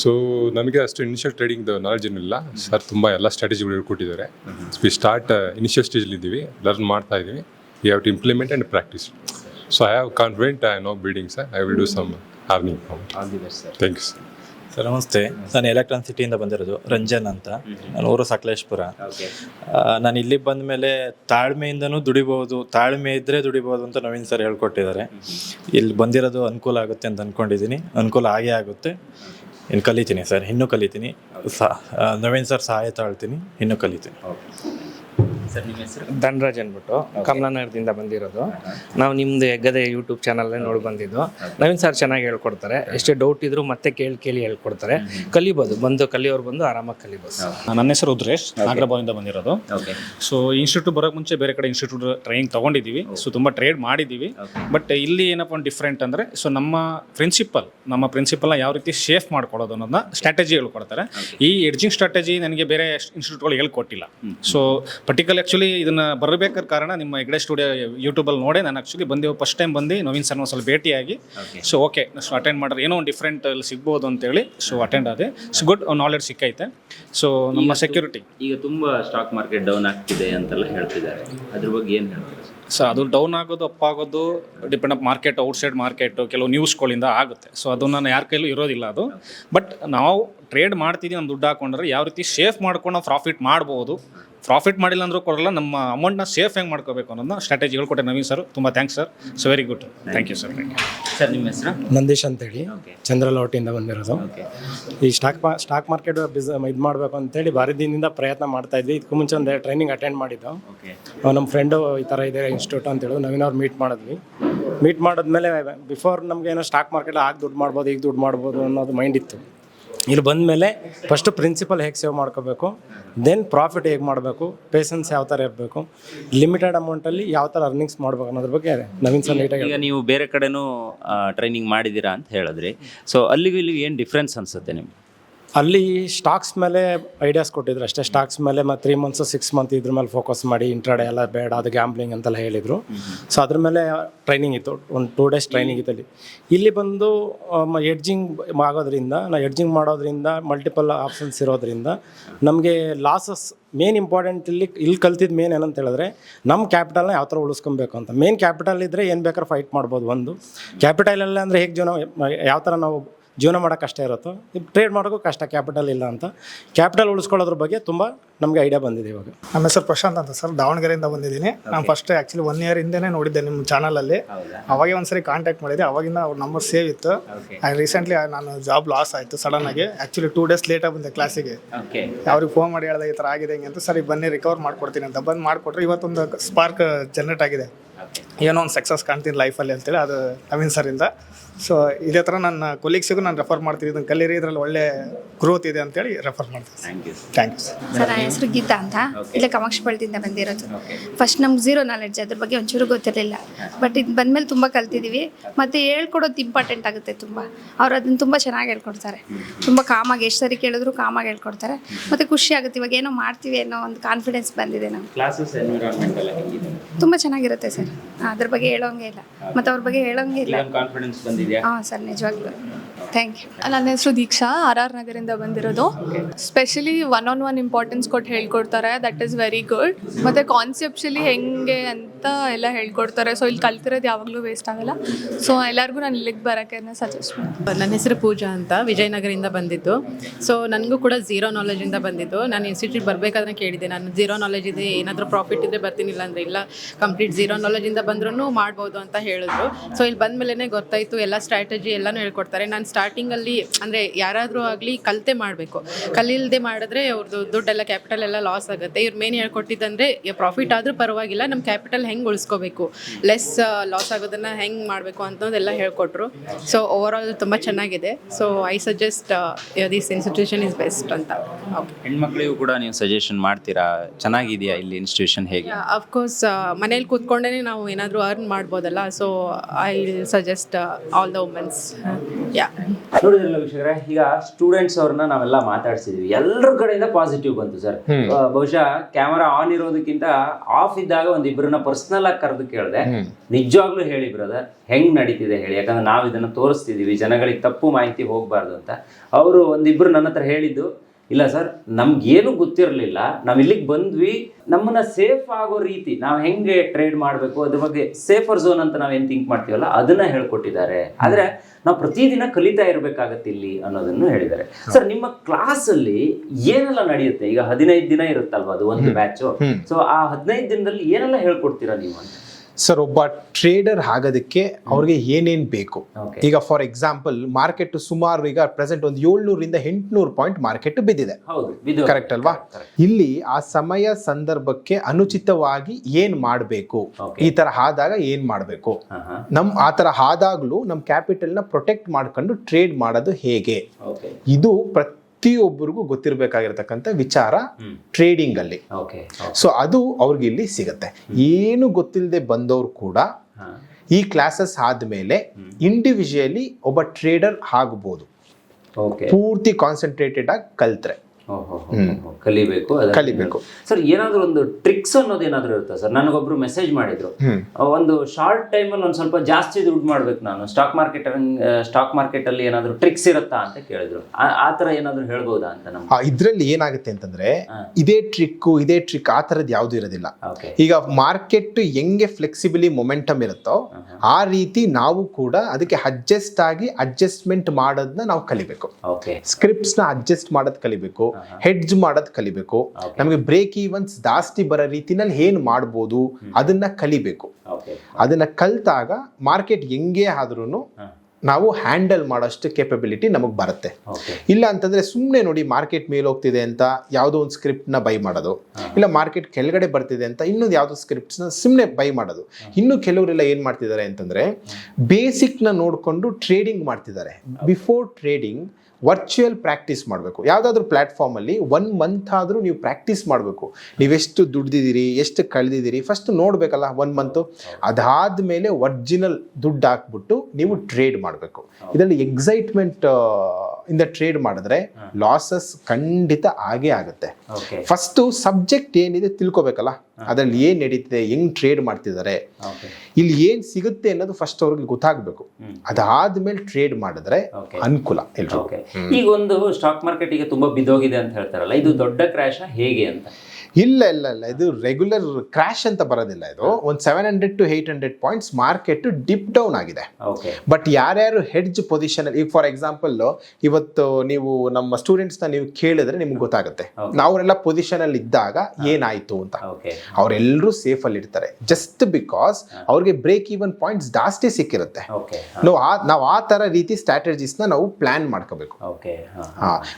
so ನಮಗೆ ಅಷ್ಟು ಇನಿಷಿಯಲ್ ಟ್ರೇಡಿಂಗ್ ನಾಲೆಜ್ ಏನಿಲ್ಲ ಸರ್ ತುಂಬ ಎಲ್ಲ ಸ್ಟ್ರಾಟಜಿಗಳು ಹೇಳ್ಕೊಟ್ಟಿದ್ದಾರೆ. ವಿ ಸ್ಟಾರ್ಟ್ ಇನಿಷಿಯಲ್ ಸ್ಟೇಜಲ್ಲಿದ್ದೀವಿ ಲರ್ನ್ ಮಾಡ್ತಾ ಇದ್ದೀವಿ. We have to implement and practice so I have confident I know building sir I will do some earning all the best sir thank you sir sir ನಮಸ್ತೆ. ನಾನು electron ಸಿಟಿಯಿಂದ ಬಂದಿರೋದು ರಂಜನ್ ಅಂತ. ನಾನು ಊರು Sakleshpur. Okay. ಆ, ನಾನು ಇಲ್ಲಿ ಬಂದ ಮೇಲೆ ತಾಳ್ಮೆಯಿಂದನೂ ದುಡಿಬೋದು ತಾಳ್ಮೆ ಇದ್ದರೆ ದುಡಿಬೋದು ಅಂತ ನವೀನ್ ಸರ್ ಹೇಳ್ಕೊಟ್ಟಿದ್ದಾರೆ. ಇಲ್ಲಿ ಬಂದಿರೋದು ಅನುಕೂಲ ಆಗುತ್ತೆ ಅಂತ ಅಂದ್ಕೊಂಡಿದ್ದೀನಿ ಅನುಕೂಲ ಆಗೇ ಆಗುತ್ತೆ. ಇನ್ನು ಕಲಿತೀನಿ ಸರ್ ಇನ್ನೂ ಕಲಿತೀನಿ. ಸಾ ಆ, ನವೀನ್ ಸರ್ ಸಹಾಯ ತಾಳ್ತೀನಿ ಇನ್ನೂ ಕಲಿತೀನಿ. ಸರ್ ನಿಮ್ಮ ಹೆಸರು? ಧನರಾಜ್ ಅಂದ್ಬಿಟ್ಟು ಕಮಲಾನಗರದಿಂದ ಬಂದಿರೋದು. ನಾವು ನಿಮ್ದು ಹೆಗ್ಗದೆ ಯೂಟ್ಯೂಬ್ ಚಾನಲ್ನೇ ನೋಡಿ ಬಂದಿದ್ದು. ನವೀನ್ ಸರ್ ಚೆನ್ನಾಗಿ ಹೇಳ್ಕೊಡ್ತಾರೆ. ಎಷ್ಟೇ ಡೌಟ್ ಇದ್ರೂ ಮತ್ತೆ ಕೇಳಿ ಕೇಳಿ ಹೇಳ್ಕೊಡ್ತಾರೆ. ಕಲಿಬೋದು ಬಂದು ಕಲಿಯೋರು ಬಂದು ಆರಾಮಾಗಿ ಕಲಿಬೋದು. ಸರ್ ನನ್ನ ಹೆಸರು ಉದ್ರೇಶ್ ನಾಗರಬಾವಿಂದ ಬಂದಿರೋದು. ಓಕೆ ಸೊ ಇನ್ಸ್ಟಿಟ್ಯೂಟ್ ಬರೋಕ್ಕೆ ಮುಂಚೆ ಬೇರೆ ಕಡೆ ಇನ್ಸ್ಟಿಟ್ಯೂಟ್ ಟ್ರೈನಿಂಗ್ ತೊಗೊಂಡಿದ್ದೀವಿ. ಸೊ ತುಂಬ ಟ್ರೇಡ್ ಮಾಡಿದ್ದೀವಿ. ಬಟ್ ಇಲ್ಲಿ ಏನಪ್ಪ ಒಂದು ಡಿಫ್ರೆಂಟ್ ಅಂದರೆ ಸೊ ನಮ್ಮ ಪ್ರಿನ್ಸಿಪಲ್ ನಮ್ಮ ಪ್ರಿನ್ಸಿಪಲ್ನ ಯಾವ ರೀತಿ ಶೇಫ್ ಮಾಡ್ಕೊಳ್ಳೋದು ಅನ್ನೋದನ್ನ ಸ್ಟ್ರಾಟಜಿ ಹೇಳ್ಕೊಡ್ತಾರೆ. ಈ ಎಡ್ಜಿಂಗ್ ಸ್ಟ್ರಾಟಜಿ ನನಗೆ ಬೇರೆ ಇನ್ಸ್ಟಿಟ್ಯೂಟ್ಗಳು ಹೇಳ್ಕೊಟ್ಟಿಲ್ಲ. ಸೊ ಪರ್ಟಿಕ್ಯುಲರ್ ಆ್ಯಕ್ಚುಲಿ ಇದನ್ನು ಬರಬೇಕಾದ ಕಾರಣ ನಿಮ್ಮ ಹೆಗ್ಡೆ ಸ್ಟುಡಿಯೋ ಯೂಟ್ಯೂಬಲ್ಲಿ ನೋಡೇ. ನಾನು ಆ್ಯಕ್ಚುಲಿ ಬಂದು ಫಸ್ಟ್ ಟೈಮ್ ಬಂದು ನವೀನ್ ಸರ್ ಒಂದು ಸ್ವಲ್ಪ ಭೇಟಿಯಾಗಿ ಸೊ ಓಕೆ ಸೊ ಅಟೆಂಡ್ ಮಾಡಿದ್ರೆ ಏನೋ ಒಂದು ಡಿಫ್ರೆಂಟ್ ಅಲ್ಲಿ ಸಿಗ್ಬೋದು ಅಂತೇಳಿ ಸೊ ಅಟೆಂಡ್ ಆದೆ. ಸೊ ಗುಡ್ ನಾಲೆಡ್ಜ್ ಸಿಕ್ಕೈತೆ. ಸೊ ನಮ್ಮ ಸೆಕ್ಯೂರಿಟಿ ಈಗ ತುಂಬ ಸ್ಟಾಕ್ ಮಾರ್ಕೆಟ್ ಡೌನ್ ಆಗ್ತಿದೆ ಅಂತೆಲ್ಲ ಹೇಳ್ತಿದ್ದಾರೆ. ಅದ್ರ ಬಗ್ಗೆ ಏನು ಹೇಳ್ತೀರಾ? ಸೊ ಅದು ಡೌನ್ ಆಗೋದು ಅಪ್ ಆಗೋದು depend up market outside market ಕೆಲವು ನ್ಯೂಸ್ಗಳಿಂದ ಆಗುತ್ತೆ. ಸೊ ಅದು ನಾನು ಯಾರ ಕೈಲೂ ಇರೋದಿಲ್ಲ ಅದು. ಬಟ್ ನಾವು ಟ್ರೇಡ್ ಮಾಡ್ತಿದ್ದೀವಿ ನಮ್ಮ ದುಡ್ಡು ಹಾಕೊಂಡ್ರೆ, ಯಾವ ರೀತಿ ಸೇಫ್ ಮಾಡ್ಕೊಂಡು ಪ್ರಾಫಿಟ್ ಮಾಡ್ಬೋದು ಪ್ರಾಫಿಟ್ ಮಾಡಿಲ್ಲ ಅಂದ್ರೂ ಕೊಡಲ್ಲ ನಮ್ಮ ಅಮೌಂಟ್ನ ಸೇಫ್ ಹೆಂಗೆ ಮಾಡ್ಕೋಬೇಕು ಅನ್ನೋದನ್ನ ಸ್ಟ್ರಾಟಜಿ ಹೇಳ್ಕೊಟ್ಟೆ ನವೀನ್ ಸರ್ ತುಂಬ thanks sir so very good thank you sir thank you sir ನಿಮ್ಮ ಹೆಸರು? ನಂದೀಶ್ ಅಂತೇಳಿ. ಚಂದ್ರಲೋಟಿಯಿಂದ ಬಂದಿರೋದು. ಈ ಸ್ಟಾಕ್ ಮಾ ಸ್ಟಾಕ್ ಮಾರ್ಕೆಟ್ ಬಿಸ್ ಇದು ಮಾಡಬೇಕು ಅಂತೇಳಿ ಭಾರಿ ದಿನದಿಂದ ಪ್ರಯತ್ನ ಮಾಡ್ತಾ ಇದ್ವಿ. ಇದಕ್ಕೂ ಮುಂಚೆ ಒಂದು ಟ್ರೈನಿಂಗ್ ಅಟೆಂಡ್ ಮಾಡಿದ್ದು. ಓಕೆ ಅವ್ ನಮ್ಮ ಫ್ರೆಂಡು ಈ ಥರ ಇದೆ ಇನ್ಸ್ಟಿಟ್ಯೂಟ್ ಅಂತ ಹೇಳಿ. ನವೀನ್ ಅವ್ರು ಮೀಟ್ ಮಾಡಿದ್ವಿ. ಮೀಟ್ ಮಾಡಿದ್ಮೇಲೆ ಬಿಫೋರ್ ನಮ್ಗೆ ಏನೋ ಸ್ಟಾಕ್ ಮಾರ್ಕೆಟ್ ಆಗಿ ದುಡ್ಡು ಮಾಡ್ಬೋದು ಈಗ ದುಡ್ಡು ಮಾಡ್ಬೋದು ಅನ್ನೋದು ಮೈಂಡ್ ಇತ್ತು. ಇಲ್ಲಿ ಬಂದಮೇಲೆ ಫಸ್ಟು ಪ್ರಿನ್ಸಿಪಲ್ ಹೇಗೆ ಸೇವ್ ಮಾಡ್ಕೋಬೇಕು? ದೆನ್ ಪ್ರಾಫಿಟ್ ಹೇಗೆ ಮಾಡಬೇಕು? ಪೇಷನ್ಸ್ ಯಾವ ಥರ ಇರಬೇಕು? ಲಿಮಿಟೆಡ್ ಅಮೌಂಟಲ್ಲಿ ಯಾವ ಥರ ಅರ್ನಿಂಗ್ಸ್ ಮಾಡ್ಬೇಕು ಅನ್ನೋದ್ರ ಬಗ್ಗೆ ನವೀನ್ ಸರ್ ಈಗ ನೀವು ಬೇರೆ ಕಡೆನೂ ಟ್ರೈನಿಂಗ್ ಮಾಡಿದ್ದೀರಾ ಅಂತ ಹೇಳಿದ್ರಿ. ಸೊ ಅಲ್ಲಿಗೂ ಇಲ್ಲಿಗೆ ಏನು ಡಿಫ್ರೆನ್ಸ್ ಅನ್ಸುತ್ತೆ ನಿಮ್ಗೆ? ಅಲ್ಲಿ ಸ್ಟಾಕ್ಸ್ ಮೇಲೆ ಐಡಿಯಾಸ್ ಕೊಟ್ಟಿದ್ರು ಅಷ್ಟೇ. ಸ್ಟಾಕ್ಸ್ ಮೇಲೆ ಮತ್ತು ತ್ರೀ ಮಂತ್ಸ್ ಸಿಕ್ಸ್ ಮಂತ್ ಇದ್ರ ಮೇಲೆ ಫೋಕಸ್ ಮಾಡಿ ಇಂಟ್ರಾಡೆ ಎಲ್ಲ ಬೇಡ ಅದು ಗ್ಯಾಂಬ್ಲಿಂಗ್ ಅಂತೆಲ್ಲ ಹೇಳಿದರು. ಸೊ ಅದ್ರ ಮೇಲೆ ಟ್ರೈನಿಂಗ್ ಇತ್ತು. ಒಂದು ಟೂ ಡೇಸ್ ಟ್ರೈನಿಂಗ್ ಇತ್ತು ಅಲ್ಲಿ ಇಲ್ಲಿ ಬಂದು ಎಡ್ಜಿಂಗ್ ಆಗೋದ್ರಿಂದ ನಾ ಎಡ್ಜಿಂಗ್ ಮಾಡೋದ್ರಿಂದ ಮಲ್ಟಿಪಲ್ ಆಪ್ಷನ್ಸ್ ಇರೋದ್ರಿಂದ ನಮಗೆ ಲಾಸಸ್ ಮೇನ್ ಇಂಪಾರ್ಟೆಂಟ್ ಇಲ್ಲಿ ಇಲ್ಲಿ ಕಲ್ತಿದ್ದು ಮೇನ್ ಏನಂತ ಹೇಳಿದ್ರೆ ನಮ್ಮ ಕ್ಯಾಪಿಟಲ್ನ ಯಾವ ಥರ ಉಳಿಸ್ಕೊಬೇಕು ಅಂತ. ಮೇನ್ ಕ್ಯಾಪಿಟಲ್ ಇದ್ದರೆ ಏನು ಬೇಕಾದ್ರೆ ಫೈಟ್ ಮಾಡ್ಬೋದು ಒಂದು. ಕ್ಯಾಪಿಟಲ್ ಎಲ್ಲ ಅಂದರೆ ಹೇಗೆ ಜೀವನ ಯಾವ ಥರ ನಾವು ಜೀವನ ಮಾಡೋಕೆ ಕಷ್ಟ ಇರುತ್ತೋ ಟ್ರೇಡ್ ಮಾಡೋಕ್ಕೂ ಕಷ್ಟ ಕ್ಯಾಪಿಟಲ್ ಇಲ್ಲ ಅಂತ. ಕ್ಯಾಪಿಟಲ್ ಉಳಿಸ್ಕೊಳ್ಳೋದ್ರ ಬಗ್ಗೆ ತುಂಬ ನಮಗೆ ಐಡಿಯಾ ಬಂದಿದೆ ಇವಾಗ. ನಮ್ಮ ಹೆಸರು ಪ್ರಶಾಂತ್ ಅಂತ ಸರ್ ದಾವಣಗೆರೆಯಿಂದ ಬಂದಿದ್ದೀನಿ. ನಾನು ಫಸ್ಟ್ ಆ್ಯಕ್ಚುಲಿ ಒನ್ ಇಯರ್ ಹಿಂದೆನೇ ನೋಡಿದ್ದೆ ನಿಮ್ಮ ಚಾನಲಲ್ಲಿ ಅವಾಗೇ ಒಂದ್ಸರಿ ಕಾಂಟ್ಯಾಕ್ಟ್ ಮಾಡಿದೆ ಅವಾಗಿಂದ ಅವ್ರ ನಂಬರ್ ಸೇವ್ ಇತ್ತು. ರೀಸೆಂಟ್ಲಿ ನಾನು ಜಾಬ್ ಲಾಸ್ ಆಯಿತು ಸಡನ್ನಾಗಿ ಆ್ಯಕ್ಚುಲಿ ಟೂ ಡೇಸ್ ಲೇಟಾಗಿ ಬಂದೆ ಕ್ಲಾಸಿಗೆ ಅವ್ರಿಗೆ ಫೋನ್ ಮಾಡಿ ಹೇಳ್ದೆ ಈ ಥರ ಆಗಿದೆ ಹಿಂಗೆ ಅಂತ ಸರಿ ಬನ್ನಿ ರಿಕವರ್ ಮಾಡ್ಕೊಡ್ತೀನಿ ಅಂತ ಬಂದು ಮಾಡಿಕೊಟ್ರೆ ಇವತ್ತೊಂದು ಸ್ಪಾರ್ಕ್ ಜನ್ರೇಟ್ ಆಗಿದೆ. ಏನೋ ಒಂದು ಸಕ್ಸಸ್ ಕಾಣ್ತೀನಿ ಲೈಫಲ್ಲಿ ಅಂತೇಳಿ ಅದು ನವೀನ್ ಸರಿಂದ ಸೊ ಇದೇ ಥರ ನನ್ನ ಕೊಲೀಗ್ಸಿಗೂ ನಾನು ರೆಫರ್ ಮಾಡ್ತೀನಿ. ಇದನ್ನು ಕಲೀರಿ ಇದರಲ್ಲಿ ಒಳ್ಳೆ ಗ್ರೋತ್ ಇದೆ ಅಂತೇಳಿ ರೆಫರ್ ಮಾಡ್ತೀನಿ. Thank you thank you sir sir ನನ್ನ ಹೆಸರು ಗೀತಾ ಅಂತ. ಇಲ್ಲೇ ಕಾಮಾಕ್ಷಪಳ್ಳಿಯಿಂದ ಬಂದಿರೋದು. ಫಸ್ಟ್ ನಮ್ಗೆ ಝೀರೋ ನಾಲೆಡ್ಜ್ ಅದ್ರ ಬಗ್ಗೆ ಒಂಚೂರು ಗೊತ್ತಿರಲಿಲ್ಲ. ಬಟ್ ಇದು ಬಂದಮೇಲೆ ತುಂಬ ಕಲ್ತಿದ್ದೀವಿ ಮತ್ತು ಹೇಳ್ಕೊಡೋದು ಇಂಪಾರ್ಟೆಂಟ್ ಆಗುತ್ತೆ ತುಂಬ. ಅವ್ರು ಅದನ್ನು ತುಂಬ ಚೆನ್ನಾಗಿ ಹೇಳ್ಕೊಡ್ತಾರೆ. ತುಂಬ ಕಾಮಾಗಿ ಎಷ್ಟು ಸರಿ ಕೇಳಿದ್ರು ಕಾಮಾಗಿ ಹೇಳ್ಕೊಡ್ತಾರೆ. ಮತ್ತು ಖುಷಿ ಆಗುತ್ತೆ. ಇವಾಗ ಏನೋ ಮಾಡ್ತೀವಿ ಅನ್ನೋ ಒಂದು ಕಾನ್ಫಿಡೆನ್ಸ್ ಬಂದಿದೆ ಹೆಂಗಿದೆ? ತುಂಬ ಚೆನ್ನಾಗಿರುತ್ತೆ ಸರ್ ಅದ್ರ ಬಗ್ಗೆ ಹೇಳೋಂಗೆ ಇಲ್ಲ. ಮತ್ತು ಅವ್ರ ಬಗ್ಗೆ ಹೇಳೋಂಗೆ ಇಲ್ಲ. ಕಾನ್ಫಿಡೆನ್ಸ್ ಬಂದಿದೆಯಾ ಹಾಂ ಸರ್ ನಿಜವಾಗ್ಲೂ ಥ್ಯಾಂಕ್ ಯು ನನ್ನ ಹೆಸರು ದೀಕ್ಷಾ ಆರ್ ಆರ್ ನಗರಿಂದ ಬಂದಿರೋದು. Specially one on one importance ಕೊಟ್ಟು ಹೇಳ್ಕೊಡ್ತಾರೆ. ದಟ್ ಈಸ್ ವೆರಿ ಗುಡ್ ಮತ್ತು ಕಾನ್ಸೆಪ್ಟ್ಸಲ್ಲಿ ಹೆಂಗೆ ಅಂತ ಎಲ್ಲ ಹೇಳ್ಕೊಡ್ತಾರೆ. ಸೊ ಇಲ್ಲಿ ಕಲ್ತಿರೋದು ಯಾವಾಗಲೂ ವೇಸ್ಟ್ ಆಗಲ್ಲ. ಸೊ ಎಲ್ಲರಿಗೂ ನಾನು ಇಲ್ಲಿಗೆ ಬರೋಕ್ಕೆ ಸಜೆಸ್ಟ್ ಮಾಡ್ತೀನಿ. ನನ್ನ ಹೆಸರು ಪೂಜಾ ಅಂತ ವಿಜಯನಗರಿಂದ ಬಂದಿದ್ದು. ಸೊ ನನಗೂ ಕೂಡ ಝೀರೋ ನಾಲೆಜಿಂದ ಬಂದಿದ್ದು. ನಾನು ಇನ್ಸ್ಟಿಟ್ಯೂಟ್ ಬರಬೇಕಾದ್ರೆ ಕೇಳಿದ್ದೆ. ನಾನು ಝೀರೋ ನಾಲೆಜ್ ಇದೆ ಏನಾದರೂ ಪ್ರಾಫಿಟ್ ಇದ್ದರೆ ಬರ್ತೀನಿ ಇಲ್ಲ. ಅಂದರೆ ಇಲ್ಲ ಕಂಪ್ಲೀಟ್ ಝೀರೋ ನಾಲೆಜಿಂದ ಬಂದ್ರೂ ಮಾಡ್ಬೋದು ಅಂತ ಹೇಳಿದ್ರು. ಸೊ ಇಲ್ಲಿ ಬಂದ ಮೇಲೆ ಗೊತ್ತಾಯಿತು. ಎಲ್ಲ ಸ್ಟ್ರಾಟಜಿ ಎಲ್ಲನೂ ಹೇಳ್ಕೊಡ್ತಾರೆ. ನಾನು ಸ್ಟಾರ್ಟಿಂಗಲ್ಲಿ ಅಂದರೆ ಯಾರಾದರೂ ಆಗಲಿ ಕಲಿತೆ ಮಾಡಬೇಕು. ಕಲಿಲ್ದೆ ಮಾಡಿದ್ರೆ ಅವ್ರದ್ದು ದುಡ್ಡೆಲ್ಲ ಕ್ಯಾಪಿಟಲ್ ಎಲ್ಲ ಲಾಸ್ ಆಗುತ್ತೆ. ಇವ್ರು ಮೇನ್ ಹೇಳ್ಕೊಟ್ಟಿದ್ದಂದರೆ ಪ್ರಾಫಿಟ್ ಆದರೂ ಪರವಾಗಿಲ್ಲ ನಮ್ಮ ಕ್ಯಾಪಿಟಲ್ ಹೆಂಗೆ ಉಳಿಸ್ಕೋಬೇಕು? ಲೆಸ್ ಲಾಸ್ ಆಗೋದನ್ನು ಹೆಂಗೆ ಮಾಡಬೇಕು? ಅಂತದೆಲ್ಲ ಹೇಳ್ಕೊಟ್ರು. ಸೊ ಓವರ್ ಆಲ್ ತುಂಬ ಚೆನ್ನಾಗಿದೆ. So I suggest this institution is best ಅಂತ. ಹೆಣ್ಮಕ್ಳಿಗೂ ಕೂಡ ನೀವು ಸಜೆಷನ್ ಮಾಡ್ತೀರಾ? ಚೆನ್ನಾಗಿದೆಯಾ ಇಲ್ಲಿ ಇನ್ಸ್ಟಿಟ್ಯೂಷನ್ ಹೇಗೆ? ಅಫ್ಕೋರ್ಸ್ ಮನೇಲಿ ಕೂತ್ಕೊಂಡೇ ನಾವು ಏನಾದರೂ ಅರ್ನ್ ಮಾಡ್ಬೋದಲ್ಲ. So I suggest all the womens ಯಾ ನೋಡಿದ್ರಲ್ಲ ವೀಕ್ಷಕರೇ ಈಗ ಸ್ಟೂಡೆಂಟ್ಸ್ ಅವ್ರನ್ನ ನಾವೆಲ್ಲ ಮಾತಾಡ್ಸಿದ್ವಿ. ಎಲ್ಲರ ಕಡೆಯಿಂದ ಪಾಸಿಟಿವ್ ಬಂತು ಸರ್. ಬಹುಶಃ ಕ್ಯಾಮರಾ ಆನ್ ಇರೋದಕ್ಕಿಂತ ಆಫ್ ಇದ್ದಾಗ ಒಂದ್ ಇಬ್ಬರನ್ನ ಪರ್ಸನಲ್ ಆಗಿ ಕರೆದು ಕೇಳಿದೆ. ನಿಜವಾಗ್ಲೂ ಹೇಳಿ ಬ್ರದರ್ ಹೆಂಗ್ ನಡೀತಿದೆ ಹೇಳಿ. ಯಾಕಂದ್ರೆ ನಾವು ಇದನ್ನ ತೋರಿಸ್ತಿದೀವಿ ಜನಗಳಿಗೆ ತಪ್ಪು ಮಾಹಿತಿ ಹೋಗ್ಬಾರ್ದು ಅಂತ. ಅವರು ಒಂದಿಬ್ರು ನನ್ನ ಹತ್ರ ಹೇಳಿದ್ದು ಇಲ್ಲ ಸರ್ ನಮ್ಗೇನು ಗೊತ್ತಿರಲಿಲ್ಲ. ನಾವು ಇಲ್ಲಿಗೆ ಬಂದ್ವಿ ನಮ್ಮನ್ನ ಸೇಫ್ ಆಗೋ ರೀತಿ ನಾವು ಹೆಂಗೆ ಟ್ರೇಡ್ ಮಾಡಬೇಕು ಅದ್ರ ಬಗ್ಗೆ ಸೇಫರ್ ಝೋನ್ ಅಂತ ನಾವು ಏನು ಥಿಂಕ್ ಮಾಡ್ತೀವಲ್ಲ ಅದನ್ನ ಹೇಳ್ಕೊಟ್ಟಿದ್ದಾರೆ. ಆದ್ರೆ ನಾವು ಪ್ರತಿದಿನ ಕಲಿತಾ ಇರಬೇಕಾಗತ್ತೆ ಇಲ್ಲಿ ಅನ್ನೋದನ್ನು ಹೇಳಿದ್ದಾರೆ. ಸರ್ ನಿಮ್ಮ ಕ್ಲಾಸ್ ಅಲ್ಲಿ ಏನೆಲ್ಲ ನಡೆಯುತ್ತೆ? ಈಗ ಹದಿನೈದು ದಿನ ಇರುತ್ತಲ್ವ ಅದು ಒಂದು ಬ್ಯಾಚು ಸೊ ಆ ಹದಿನೈದು ದಿನದಲ್ಲಿ ಏನೆಲ್ಲ ಹೇಳ್ಕೊಡ್ತೀರಾ ನೀವು ಅಂತ? ಸರ್ ಒಬ್ಬ ಟ್ರೇಡರ್ ಆಗೋದಕ್ಕೆ ಅವ್ರಿಗೆ ಏನೇನ್ ಬೇಕು? ಈಗ ಫಾರ್ ಎಕ್ಸಾಂಪಲ್ ಮಾರ್ಕೆಟ್ ಸುಮಾರು ಈಗ ಪ್ರೆಸೆಂಟ್ ಒಂದು ಏಳ್ನೂರಿಂದ ಎಂಟುನೂರು ಪಾಯಿಂಟ್ ಮಾರ್ಕೆಟ್ ಬಿದ್ದಿದೆ. ಕರೆಕ್ಟ್ ಅಲ್ವಾ? ಇಲ್ಲಿ ಆ ಸಮಯ ಸಂದರ್ಭಕ್ಕೆ ಅನುಚಿತವಾಗಿ ಏನ್ ಮಾಡಬೇಕು? ಈ ತರ ಆದಾಗ ಏನ್ ಮಾಡಬೇಕು? ನಮ್ ಆ ತರ ಆದಾಗ್ಲೂ ನಮ್ ಕ್ಯಾಪಿಟಲ್ನ ಪ್ರೊಟೆಕ್ಟ್ ಮಾಡ್ಕೊಂಡು ಟ್ರೇಡ್ ಮಾಡೋದು ಹೇಗೆ? ಇದು ಇದು ಪ್ರತಿಯೊಬ್ಬರಿಗೂ ಗೊತ್ತಿರಬೇಕಾಗಿರ್ತಕ್ಕಂಥ ವಿಚಾರ ಟ್ರೇಡಿಂಗ್ ಅಲ್ಲಿ. ಓಕೆ ಸೊ ಅದು ಅವ್ರಿಗೆ ಇಲ್ಲಿ ಸಿಗುತ್ತೆ. ಏನು ಗೊತ್ತಿಲ್ಲದೆ ಬಂದವರು ಕೂಡ ಈ ಕ್ಲಾಸಸ್ ಆದ್ಮೇಲೆ ಇಂಡಿವಿಜುವಲಿ ಒಬ್ಬ ಟ್ರೇಡರ್ ಆಗಬಹುದು ಓಕೆ ಪೂರ್ತಿ ಕಾನ್ಸಂಟ್ರೇಟೆಡ್ ಆಗಿ ಕಲ್ತ್ರೆ. ಕಲಿಬೇಕು ಕಲಿಬೇಕು. ಸರ್ ಏನಾದ್ರು ಒಂದು ಟ್ರಿಕ್ಸ್ ಅನ್ನೋದು ಏನಾದ್ರು ಇರುತ್ತಾ ಸರ್? ನನಗೊಬ್ರು ಮೆಸೇಜ್ ಮಾಡಿದ್ರು. ಒಂದು ಶಾರ್ಟ್ ಟೈಮಲ್ಲಿ ಒಂದು ಸ್ವಲ್ಪ ಜಾಸ್ತಿ ದುಡ್ಡು ಮಾಡ್ಬೇಕು ನಾನು. ಸ್ಟಾಕ್ ಮಾರ್ಕೆಟ್ ಸ್ಟಾಕ್ ಮಾರ್ಕೆಟ್ ಅಲ್ಲಿ ಏನಾದ್ರು ಟ್ರಿಕ್ಸ್ ಇರುತ್ತಾ ಅಂತ ಕೇಳಿದ್ರು. ಆ- ಆ ತರ ಏನಾದ್ರು ಹೇಳ್ಬೋದಾ ಅಂತ ನಮ್ಗೆ? ಇದ್ರಲ್ಲಿ ಏನಾಗುತ್ತೆ ಅಂತಂದ್ರೆ ಇದೇ ಟ್ರಿಕ್ ಇದೇ ಟ್ರಿಕ್ ಆ ತರದ್ ಯಾವ್ದು ಇರೋದಿಲ್ಲ. ಈಗ ಮಾರ್ಕೆಟ್ ಹೆಂಗೆ ಫ್ಲೆಕ್ಸಿಬಿಲಿ ಮೊಮೆಂಟಮ್ ಇರುತ್ತೋ ಆ ರೀತಿ ನಾವು ಕೂಡ ಅದಕ್ಕೆ ಅಡ್ಜಸ್ಟ್ ಆಗಿ ಅಡ್ಜಸ್ಟ್ಮೆಂಟ್ ಮಾಡೋದನ್ನ ನಾವು ಕಲಿಬೇಕು. ಸ್ಕ್ರಿಪ್ಟ್ಸ್ನ ಅಡ್ಜಸ್ಟ್ ಮಾಡೋದ್ ಕಲಿಬೇಕು. ಹೆಡ್ಜ್ ಮಾಡೋದು ಕಲಿಬೇಕು. ನಮಗೆ ಬ್ರೇಕ್ ಈವನ್ಸ್ ಜಾಸ್ತಿ ಬರೋ ರೀತಿನಲ್ಲಿ ಏನು ಮಾಡ್ಬೋದು ಅದನ್ನ ಕಲಿಬೇಕು. ಅದನ್ನ ಕಲ್ತಾಗ ಮಾರ್ಕೆಟ್ ಹೆಂಗೆ ಆದ್ರೂ ನಾವು ಹ್ಯಾಂಡಲ್ ಮಾಡೋಷ್ಟು ಕೆಪಬಿಲಿಟಿ ನಮಗೆ ಬರುತ್ತೆ. ಇಲ್ಲ ಅಂತಂದ್ರೆ ಸುಮ್ಮನೆ ನೋಡಿ ಮಾರ್ಕೆಟ್ ಮೇಲೆ ಹೋಗ್ತಿದೆ ಅಂತ ಯಾವುದೋ ಒಂದು ಸ್ಕ್ರಿಪ್ಟ್ನ ಬೈ ಮಾಡೋದು. ಇಲ್ಲ ಮಾರ್ಕೆಟ್ ಕೆಳಗಡೆ ಬರ್ತಿದೆ ಅಂತ ಇನ್ನೊಂದು ಯಾವುದೋ ಸ್ಕ್ರಿಪ್ಟ್ಸ್ನ ಸುಮ್ಮನೆ ಬೈ ಮಾಡೋದು. ಇನ್ನು ಕೆಲವರೆಲ್ಲ ಏನು ಮಾಡ್ತಿದ್ದಾರೆ ಅಂತಂದರೆ ಬೇಸಿಕ್ನ ನೋಡಿಕೊಂಡು ಟ್ರೇಡಿಂಗ್ ಮಾಡ್ತಿದ್ದಾರೆ. ಬಿಫೋರ್ ಟ್ರೇಡಿಂಗ್ ವರ್ಚುವಲ್ ಪ್ರಾಕ್ಟೀಸ್ ಮಾಡಬೇಕು. ಯಾವುದಾದ್ರೂ ಪ್ಲ್ಯಾಟ್ಫಾರ್ಮಲ್ಲಿ ಒನ್ ಮಂತ್ ಆದರೂ ನೀವು ಪ್ರಾಕ್ಟೀಸ್ ಮಾಡಬೇಕು. ನೀವೆಷ್ಟು ದುಡ್ದಿದ್ದೀರಿ ಎಷ್ಟು ಕಳೆದಿದ್ದೀರಿ ಫಸ್ಟ್ ನೋಡಬೇಕಲ್ಲ ಒನ್ ಮಂತು ಅದಾದ ಮೇಲೆ ಒರ್ಜಿನಲ್ ದುಡ್ಡು ಹಾಕ್ಬಿಟ್ಟು ನೀವು ಟ್ರೇಡ್ ಮಾಡಬೇಕು. ಇದರಲ್ಲಿ ಎಕ್ಸೈಟ್ಮೆಂಟ್ ಇಂದ ಟ್ರೇಡ್ ಮಾಡಿದ್ರೆ ಲಾಸಸ್ ಖಂಡಿತ ಆಗೇ ಆಗುತ್ತೆ. ಫಸ್ಟು ಸಬ್ಜೆಕ್ಟ್ ಏನಿದೆ ತಿಳ್ಕೊಬೇಕಲ್ಲ? ಅದರಲ್ಲಿ ಏನು ನಡೀತಿದೆ ಹೆಂಗ್ ಟ್ರೇಡ್ ಮಾಡ್ತಿದ್ದಾರೆ? ಇಲ್ಲಿ ಏನ್ ಸಿಗುತ್ತೆ ಅನ್ನೋದು ಫಸ್ಟ್ ಅವ್ರಿಗೆ ಗೊತ್ತಾಗಬೇಕು. ಅದಾದ್ಮೇಲೆ ಟ್ರೇಡ್ ಮಾಡಿದ್ರೆ ಅನುಕೂಲ ಈಗ ಒಂದು ಸ್ಟಾಕ್ ಮಾರ್ಕೆಟ್ ಈಗ ತುಂಬಾ ಬಿದ್ದೋಗಿದೆ ಅಂತ ಹೇಳ್ತಾರಲ್ಲ ಇದು ದೊಡ್ಡ ಕ್ರಾಶ್ ಹೇಗೆ ಅಂತ? ಇಲ್ಲ ಇಲ್ಲ ಇಲ್ಲ. ಇದು ರೆಗ್ಯುಲರ್ ಕ್ರ್ಯಾಶ್ ಅಂತ ಬರೋದಿಲ್ಲ ಇದು. ಒಂದು seven hundred to eight hundred points market dip down ಆಗಿದೆ. ಬಟ್ ಯಾರ್ಯಾರು ಹೆಡ್ಜ್ ಪೊಸಿಷನ್ ಈಗ ಫಾರ್ ಎಕ್ಸಾಂಪಲ್ ಇವತ್ತು ನೀವು ನಮ್ಮ ಸ್ಟೂಡೆಂಟ್ಸ್ನ ನೀವು ಕೇಳಿದ್ರೆ ನಿಮ್ಗೆ ಗೊತ್ತಾಗುತ್ತೆ. ನಾವರೆಲ್ಲ ಪೊಸಿಷನ್ ಅಲ್ಲಿ ಇದ್ದಾಗ ಏನಾಯ್ತು ಅಂತ. ಅವರೆಲ್ಲರೂ ಸೇಫ್ ಅಲ್ಲಿ ಇರ್ತಾರೆ. ಜಸ್ಟ್ ಬಿಕಾಸ್ ಅವ್ರಿಗೆ ಬ್ರೇಕ್ ಈವನ್ ಪಾಯಿಂಟ್ಸ್ ಜಾಸ್ತಿ ಸಿಕ್ಕಿರುತ್ತೆ. ನಾವು ಆ ತರ ರೀತಿ strategies ನ ನಾವು ಪ್ಲಾನ್ ಮಾಡ್ಕೋಬೇಕು.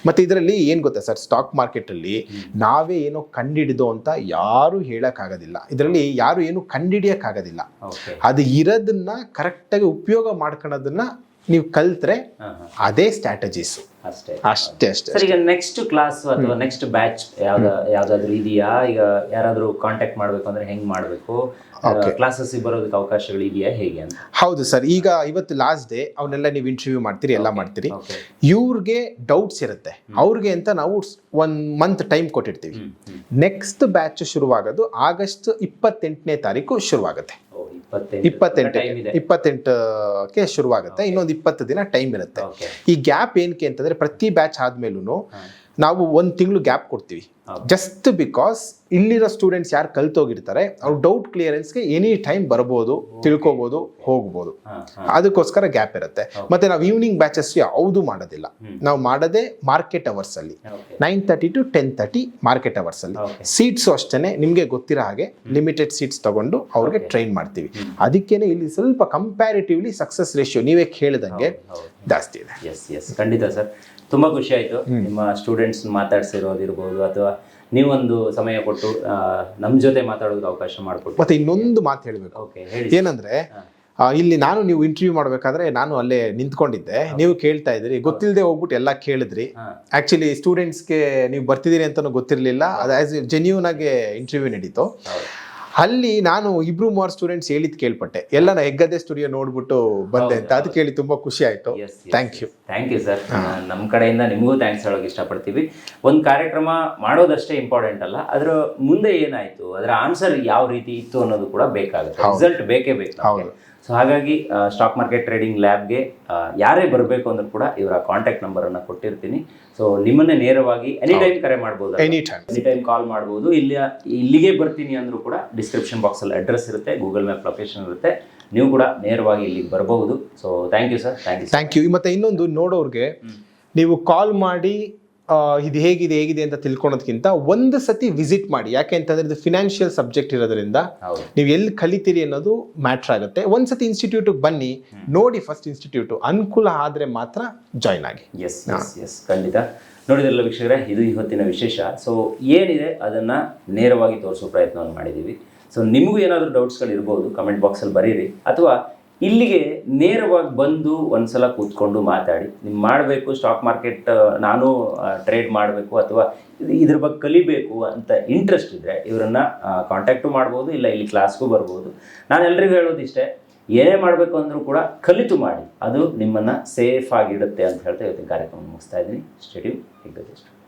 ಮತ್ತೆ ಇದರಲ್ಲಿ ಏನ್ ಗೊತ್ತಾ ಸರ್? ಸ್ಟಾಕ್ ಮಾರ್ಕೆಟ್ ಅಲ್ಲಿ ನಾವೇ ಏನೋ ಕಂಡು ಕಂಡಿಡಿದು ಅಂತ ಯಾರು ಹೇಳಕ್ಕಾಗೋದಿಲ್ಲ. ಇದರಲ್ಲಿ ಯಾರು ಏನು ಕಂಡಿಡಿಯಕ್ಕಾಗೋದಿಲ್ಲ. ಅದು ಇರೋದನ್ನ ಕರೆಕ್ಟಾಗಿ ಉಪಯೋಗ ಮಾಡ್ಕೊಳೋದನ್ನ ನೀವು ಕಲ್ತ್ರೆ ಅದೇ ಸ್ಟ್ರಾಟಜೀಸ್ ಅಷ್ಟೇ. ಅಷ್ಟೇ ಅಷ್ಟೇ ಸರ್ ಈಗ ನೆಕ್ಸ್ಟ್ ಕ್ಲಾಸ್ ಅಥವಾ ನೆಕ್ಸ್ಟ್ ಬ್ಯಾಚ್ ಯಾವ್ದ ಯಾವ್ದಾದ್ರು ಇದೆಯಾ? ಈಗ ಯಾರಾದ್ರೂ ಕಾಂಟ್ಯಾಕ್ಟ್ ಮಾಡ್ಬೇಕು ಅಂದ್ರೆ ಹೆಂಗ್ ಮಾಡ್ಬೇಕು. ಕ್ಲಾಸಸ್ ಬರೋದಕ್ಕೆ ಅವಕಾಶಗಳು ಇದೆಯಾ? ಹೇಗೆ ಅಂತ. ಹೌದು ಸರ್ ಈಗ ಇವತ್ತು ಲಾಸ್ಟ್ ಡೇ ಅವನ್ನೆಲ್ಲ ನೀವು ಇಂಟರ್ವ್ಯೂ ಮಾಡ್ತೀರಿ ಎಲ್ಲ ಮಾಡ್ತೀರಿ. ಇವ್ರಿಗೆ ಡೌಟ್ಸ್ ಇರುತ್ತೆ. ಅವ್ರಿಗೆ ಅಂತ ನಾವು ಒನ್ ಮಂತ್ ಟೈಮ್ ಕೊಟ್ಟಿರ್ತೀವಿ. ನೆಕ್ಸ್ಟ್ ಬ್ಯಾಚ್ ಶುರುವಾಗೋದು ಆಗಸ್ಟ್ ಇಪ್ಪತ್ತೆಂಟನೇ ತಾರೀಕು ಶುರುವಾಗುತ್ತೆ. ಇಪ್ಪತ್ತೆಂಟು ಇಪ್ಪತ್ತೆಂಟಕ್ಕೆ ಶುರುವಾಗುತ್ತೆ. ಇನ್ನೊಂದು ಇಪ್ಪತ್ತು ದಿನ ಟೈಮ್ ಇರುತ್ತೆ. ಈ ಗ್ಯಾಪ್ ಏನಕ್ಕೆ ಅಂತಂದ್ರೆ ಪ್ರತಿ ಬ್ಯಾಚ್ ಆದ್ಮೇಲೂ ನಾವು ಒಂದು ತಿಂಗಳು ಗ್ಯಾಪ್ ಕೊಡ್ತೀವಿ. ಜಸ್ಟ್ ಬಿಕಾಸ್ ಇಲ್ಲಿರೋ ಸ್ಟೂಡೆಂಟ್ಸ್ ಯಾರು ಕಲ್ತೋಗಿರ್ತಾರೆ ಅವ್ರು ಡೌಟ್ ಕ್ಲಿಯರೆನ್ಸ್ಗೆ ಎನಿ ಟೈಮ್ ಬರ್ಬೋದು ತಿಳ್ಕೊಬೋದು ಹೋಗ್ಬೋದು. ಅದಕ್ಕೋಸ್ಕರ ಗ್ಯಾಪ್ ಇರುತ್ತೆ. ಮತ್ತೆ ನಾವು ಈವ್ನಿಂಗ್ ಬ್ಯಾಚಸ್ ಯಾವುದು ಮಾಡೋದಿಲ್ಲ. ನಾವು ಮಾಡೋದೇ ಮಾರ್ಕೆಟ್ ಅವರ್ಸ್ ಅಲ್ಲಿ. Nine thirty to ten thirty market hours ಅಲ್ಲಿ. ಸೀಟ್ಸ್ ಅಷ್ಟೇ ನಿಮಗೆ ಗೊತ್ತಿರೋ ಹಾಗೆ ಲಿಮಿಟೆಡ್ ಸೀಟ್ಸ್ ತಗೊಂಡು ಅವ್ರಿಗೆ ಟ್ರೈನ್ ಮಾಡ್ತೀವಿ. ಅದಕ್ಕೇನೆ ಇಲ್ಲಿ ಸ್ವಲ್ಪ ಕಂಪ್ಯಾರಿಟಿವ್ಲಿ ಸಕ್ಸಸ್ ರೇಷಿಯೋ ನೀವೇ ಕೇಳಿದಂಗೆ ಜಾಸ್ತಿ ಇದೆ. ಎಸ್ ಎಸ್ ಖಂಡಿತ ಸರ್. ತುಂಬಾ ಖುಷಿ ಆಯ್ತು. ನಿಮ್ಮ ಸ್ಟೂಡೆಂಟ್ಸ್ ಮಾತಾಡ್ಸಿರೋದಿರ್ಬೋದು ಅಥವಾ ನೀವೊಂದು ಸಮಯ ಕೊಟ್ಟು ನಮ್ಮ ನಮ್ ಜೊತೆ ಮಾತಾಡೋದು ಅವಕಾಶ ಮಾಡಿಕೊಟ್ಟು. ಮತ್ತೆ ಇನ್ನೊಂದು ಮಾತು ಹೇಳಬೇಕು. ಓಕೆ ಹೇಳಿ ಏನಂದ್ರೆ ಇಲ್ಲಿ ನಾನು ನೀವು ಇಂಟರ್ವ್ಯೂ ಮಾಡಬೇಕಾದ್ರೆ ನಾನು ಅಲ್ಲೇ ನಿಂತ್ಕೊಂಡಿದ್ದೆ. ನೀವು ಕೇಳ್ತಾ ಇದ್ರಿ. ಗೊತ್ತಿಲ್ಲದೆ ಹೋಗ್ಬಿಟ್ಟು ಎಲ್ಲ ಕೇಳಿದ್ರಿ. ಆಕ್ಚುಲಿ ಸ್ಟೂಡೆಂಟ್ಸ್ಗೆ ನೀವು ಬರ್ತಿದ್ದೀರಿ ಅಂತಾನೂ ಗೊತ್ತಿರಲಿಲ್ಲ. ಅದು ಆಸ್ ಜೆನ್ಯೂನ್ ಆಗಿ ಇಂಟರ್ವ್ಯೂ ನಡೀತು. ಅಲ್ಲಿ ನಾನು ಇಬ್ರು ಮೂವರ್ ಸ್ಟೂಡೆಂಟ್ಸ್ ಹೇಳಿದ್ ಕೇಳ್ಪಟ್ಟೆ. ಎಲ್ಲ ನಾ ಹೆಗ್ಗದೆ ಸ್ಟುಡಿಯೋ ನೋಡ್ಬಿಟ್ಟು ಬಂದೆ ಅಂತ. ಅದು ಕೇಳಿ ತುಂಬಾ ಖುಷಿ ಆಯ್ತು. Thank you thank you sir ನಮ್ಮ ಕಡೆಯಿಂದ ನಿಮಗೂ ಥ್ಯಾಂಕ್ಸ್ ಹೇಳೋಕೆ ಇಷ್ಟಪಡ್ತೀವಿ. ಒಂದು ಕಾರ್ಯಕ್ರಮ ಮಾಡೋದಷ್ಟೇ ಇಂಪಾರ್ಟೆಂಟ್ ಅಲ್ಲ. ಅದರ ಮುಂದೆ ಏನಾಯ್ತು? ಅದರ ಆನ್ಸರ್ ಯಾವ ರೀತಿ ಇತ್ತು ಅನ್ನೋದು ಕೂಡ ಬೇಕಾಗುತ್ತೆ. ರಿಸಲ್ಟ್ ಬೇಕೇ ಬೇಕು ಹೌದು. ಸೊ ಹಾಗಾಗಿ ಸ್ಟಾಕ್ ಮಾರ್ಕೆಟ್ ಟ್ರೇಡಿಂಗ್ ಲ್ಯಾಬ್ಗೆ ಯಾರೇ ಬರಬೇಕು ಅಂದ್ರೂ ಕೂಡ ಇವರ ಕಾಂಟ್ಯಾಕ್ಟ್ ನಂಬರನ್ನು ಕೊಟ್ಟಿರ್ತೀನಿ. ಸೊ ನಿಮ್ಮನ್ನೇ ನೇರವಾಗಿ ಎನಿ ಟೈಮ್ ಕರೆ ಮಾಡ್ಬೋದು any time any time call ಮಾಡ್ಬೋದು. ಇಲ್ಲಿ ಇಲ್ಲಿಗೆ ಬರ್ತೀನಿ ಅಂದ್ರೂ ಕೂಡ ಡಿಸ್ಕ್ರಿಪ್ಷನ್ ಬಾಕ್ಸಲ್ಲಿ ಅಡ್ರೆಸ್ ಇರುತ್ತೆ ಗೂಗಲ್ ಮ್ಯಾಪ್ ಲೊಕೇಶನ್ ಇರುತ್ತೆ. ನೀವು ಕೂಡ ನೇರವಾಗಿ ಇಲ್ಲಿಗೆ ಬರಬಹುದು. So thank you sir thank you thank you ಮತ್ತೆ ಇನ್ನೊಂದು ನೋಡೋರಿಗೆ ನೀವು ಕಾಲ್ ಮಾಡಿ ಇದು ಹೇಗಿದೆ ಹೇಗಿದೆ ಅಂತ ತಿಳ್ಕೊಳೋದಕ್ಕಿಂತ ಒಂದು ಸತಿ ವಿಸಿಟ್ ಮಾಡಿ. ಯಾಕೆ ಅಂತಂದ್ರೆ ಇದು ಫಿನಾನ್ಷಿಯಲ್ ಸಬ್ಜೆಕ್ಟ್ ಇರೋದ್ರಿಂದ ನೀವು ಎಲ್ಲಿ ಕಲಿತೀರಿ ಅನ್ನೋದು ಮ್ಯಾಟ್ರ್ ಆಗುತ್ತೆ. ಒಂದ್ಸತಿ ಇನ್ಸ್ಟಿಟ್ಯೂಟಿಗೆ ಬನ್ನಿ ನೋಡಿ ಫಸ್ಟ್ ಇನ್ಸ್ಟಿಟ್ಯೂಟ್ ಅನುಕೂಲ ಆದರೆ ಮಾತ್ರ ಜಾಯ್ನ್ ಆಗಿ. ಎಸ್ ಎಸ್ ಎಸ್ ಖಂಡಿತ. ನೋಡಿದ್ರಲ್ಲ ವೀಕ್ಷಕರೇ ಇದು ಇವತ್ತಿನ ವಿಶೇಷ. ಸೊ ಏನಿದೆ ಅದನ್ನು ನೇರವಾಗಿ ತೋರಿಸೋ ಪ್ರಯತ್ನವನ್ನು ಮಾಡಿದ್ದೀವಿ. ಸೊ ನಿಮಗೂ ಏನಾದರೂ ಡೌಟ್ಸ್ಗಳು ಇರ್ಬೋದು ಕಮೆಂಟ್ ಬಾಕ್ಸಲ್ಲಿ ಬರೀರಿ. ಅಥವಾ ಇಲ್ಲಿಗೆ ನೇರವಾಗಿ ಬಂದು ಒಂದ್ಸಲ ಕೂತ್ಕೊಂಡು ಮಾತಾಡಿ. ನೀವು ಮಾಡಬೇಕು ಸ್ಟಾಕ್ ಮಾರ್ಕೆಟ್ ನಾನು ಟ್ರೇಡ್ ಮಾಡಬೇಕು ಅಥವಾ ಇದು- ಇದ್ರ ಬಗ್ಗೆ ಕಲಿಬೇಕು ಅಂತ ಇಂಟ್ರೆಸ್ಟ್ ಇದ್ದರೆ ಇವರನ್ನು ಕಾಂಟ್ಯಾಕ್ಟು ಮಾಡ್ಬೋದು, ಇಲ್ಲ ಇಲ್ಲಿ ಕ್ಲಾಸ್ಗೂ ಬರ್ಬೋದು. ನಾನು ಎಲ್ರಿಗೂ ಹೇಳೋದಿಷ್ಟೇ, ಏನೇ ಮಾಡಬೇಕು ಅಂದರೂ ಕೂಡ ಕಲಿತು ಮಾಡಿ. ಅದು ನಿಮ್ಮನ್ನು ಸೇಫ್ ಆಗಿಡುತ್ತೆ ಅಂತ ಹೇಳ್ತಾ ಇವತ್ತಿನ ಕಾರ್ಯಕ್ರಮ ಮುಗಿಸ್ತಾ ಇದ್ದೀನಿ. ಸ್ಟೇಡಿಯಂ ಹಿಗ್ಗದಷ್ಟು